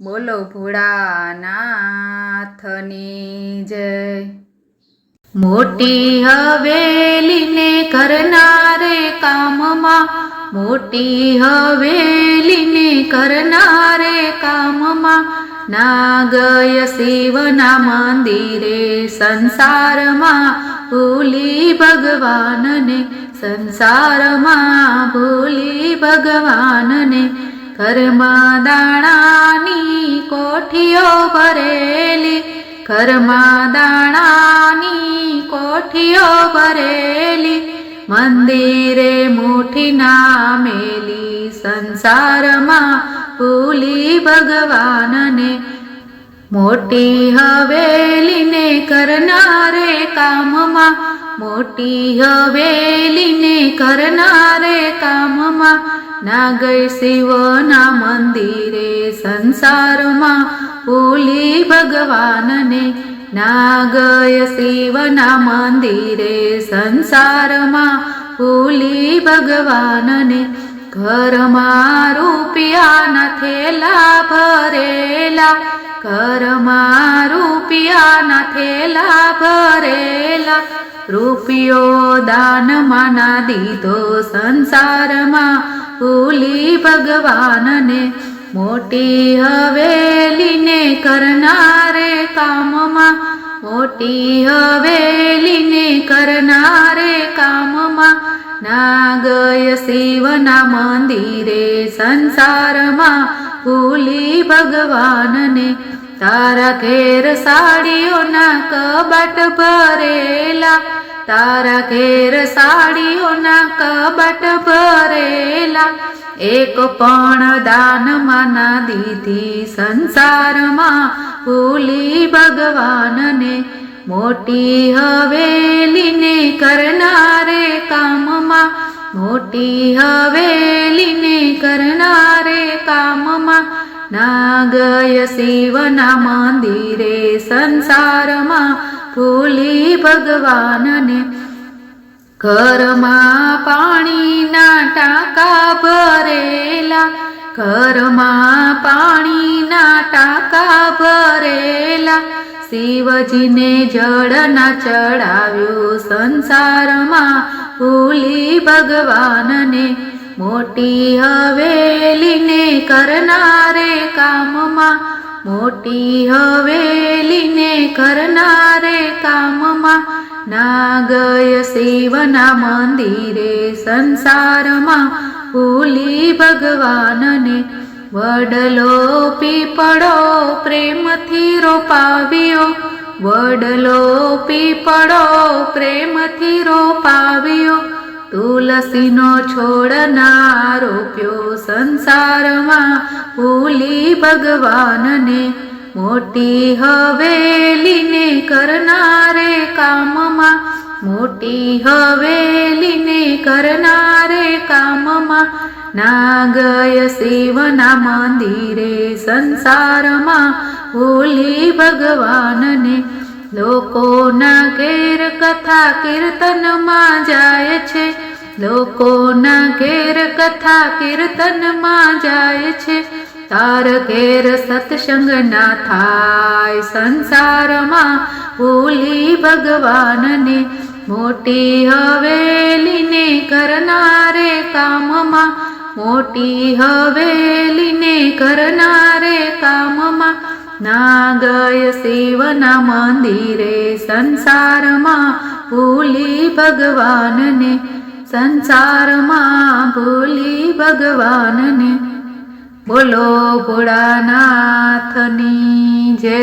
બોલો ભોળાનાથની જય. મોટી હવેલીને કરનારે કામમાં, મોટી હવેલીને કરનારે કામમાં, નાગય શિવના મંદિરે સંસારમાં ભૂલી ભગવાનને, સંસારમાં ભૂલી ભગવાનને ઘરમાં દાણાની કોઠીઓ ભરેલી, ઘરમાં દાણાની કોઠીઓ ભરેલી, મંદિરે મોઠી નામેલી સંસારમાં ભૂલી ભગવાનને. મોટી હવેલીને કરનારે કામમાં, મોટી હવેલીને કરનારે કામમાં ના શિવના મંદિરે સંસારમાં ભૂલી ભગવાનને ના શિવના મંદિરે સંસારમાં ભૂલી ભગવાનને ઘરમાં રૂપિયાના થેલા ભરેલા ઘરમાં રૂપિયાના થેલા ભરેલા રૂપિયો દાનમાં ના દીધો સંસારમાં ભૂલી ભગવાનને મોટી હવેલીને કરનારે કામમાં, મોટી હવેલીને કરનારે કામમાં નાગય શિવના મંદિરે સંસારમાં ભૂલી ભગવાનને તારા ઘેર સાડીઓના કબાટ ભરેલા તારા ઘેર સાડીઓના કબટ ભરેલા, એક પણ દાનમાં ના દીધી સંસારમાં ભૂલી ભગવાનને. મોટી હવેલીને કરનારે કામમાં, મોટી હવેલીને કરનારે કામમાં ના ગય શિવના મંદિરે સંસારમાં ભૂલી ભગવાનને. ઘરમાં પાણીના ટાંકા ભરેલા. ઘરમાં પાણીના ટાંકા ભરેલા. શિવજીને જળના ચડાવ્યું સંસારમાં. ભૂલી ભગવાનને મોટી હવેલીને કરનારે કામમાં. મોટી હવેલીને કરનારે કામમાં ના ગય શિવના મંદિરે સંસારમાં ભૂલી ભગવાનને વડલો પીપળો પ્રેમથી રોપાવ્યો વડલો પીપળો પ્રેમથી રોપાવ્યો તુલસીનો છોડ ના રોપ્યો સંસારમાં, ભૂલી ભગવાનને મોટી હવેલીને કરનારે કામમાં, મોટી હવેલીને કરનારે કામમાં ના ગય શિવના મંદિરે સંસારમાં, ભૂલી ભગવાનને લોકોના ઘેર કથા કીર્તનમાં જાય છે. લોકોના ઘેર કથા કીર્તનમાં જાય છે. તાર ઘેર સત્સંગ ના થાય. સંસારમાં ભૂલી ભગવાનને મોટી હવેલીને કરનારે કામમાં મોટી હવેલીને કરનારે કામમાં ના ગય શિવના મંદિરે સંસારમાં ભૂલી ભગવાનને સંસારમાં ભૂલી ભગવાનને બોલો ભોળાનાથની જય